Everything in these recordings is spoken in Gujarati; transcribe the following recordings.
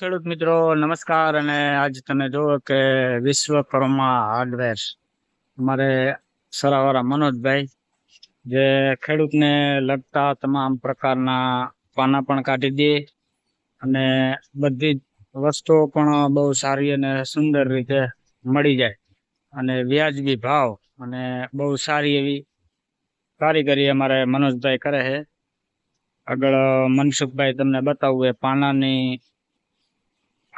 ખેડૂત મિત્રો, નમસ્કાર અને આજ તમે જુઓ કે વિશ્વકર્મા હાર્ડવેર. અમારે સરાવાળા મનોજભાઈ, જે ખેડૂતને લગતા તમામ પ્રકારના પાના પણ કાઢી દે અને બધી જ વસ્તુઓ પણ બહુ સારી અને સુંદર રીતે મળી જાય અને વ્યાજબી ભાવ અને બહુ સારી એવી કારીગરી અમારે મનોજભાઈ કરે છે. આગળ મનસુખભાઈ તમને બતાવું એ પાનાની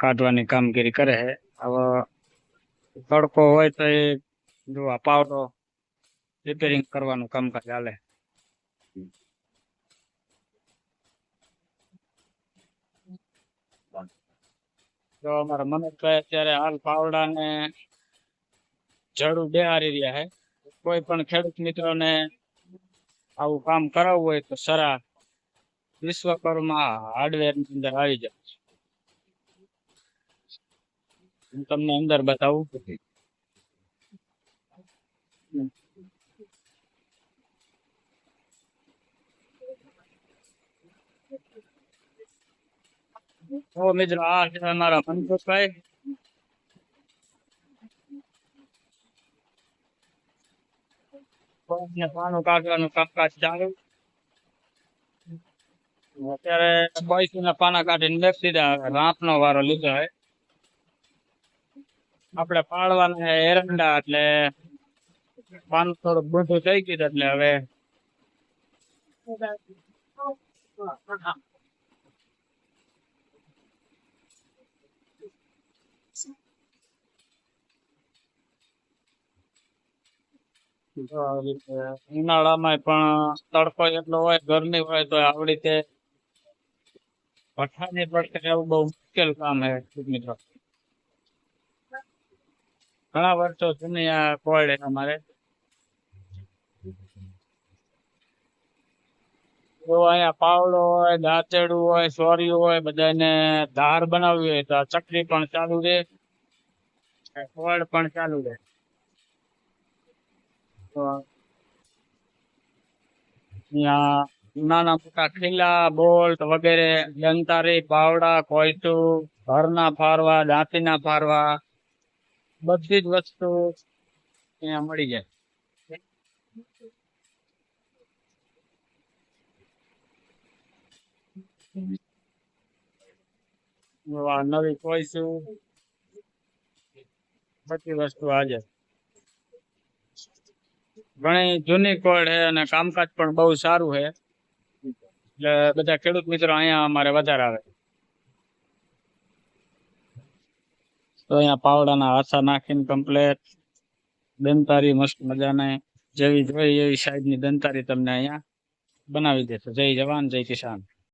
કાઢવાની કામગીરી કરે છે. હવે તડકો હોય તો એ જો આ પાવડો રિપેરિંગ કરવાનું કામકાજ ચાલે જો અમારા મનોજભાઈ અત્યારે હાલ પાવડા ને જડું બેહારી રહ્યા છે. કોઈ પણ ખેડૂત મિત્રોને આવું કામ કરાવવું હોય તો સરા વિશ્વકર્મા હાર્ડવેરની અંદર આવી જાય હું તમને અંદર બતાવું. ઓ મિત્રો આ છે અમારા મનસુખભાઈ. પાનું કાઢવાનું કામકાજ ચાલુ. અત્યારે ના પાના કાઢીને બેસી દીધા રાત નો વારો લીધો હે આપણે પાડવાના છે, એરંડા એટલે પાન થોડુંક બધું થઈ ગયું એટલે હવે. તો આવી રીતે ઉનાળામાં પણ તડકો એટલો હોય, ગરમી હોય તો આવી રીતે પઠાની પડકે એવું બહુ મુશ્કેલ કામ છે ખેડૂત મિત્રો. ઘણા વર્ષો જૂની આ અમારે. અહીંયા પાવડો હોય, દાંતેડું હોય સોરિયું હોય, બધાને ધાર બનાવવી હોય તો ચકરી પણ ચાલુ રહે. કોળ પણ ચાલુ રહે. નાના મોટા ખીલા, બોલ્ટ વગેરે દંતારી પાવડા કોયટું ઘરના ફારવા, દાંતીના ફારવા. બધી જ વસ્તુ અહીંયા મળી જાય. નવી કોઈ શું બધી વસ્તુ હાજર. ઘણી જૂની કોડ છે અને કામકાજ પણ બહુ સારું છે. એટલે બધા ખેડૂત મિત્રો અહીંયા અમારે વધારે આવે. તો અહીંયા પાવડાના આછા નાખીને કમ્પ્લેટ દંતારી મસ્ત મજાને. જેવી જોઈએ એવી સાઈઝની દંતારી તમને અહીંયા બનાવી દેશે. જય જવાન, જય કિસાન.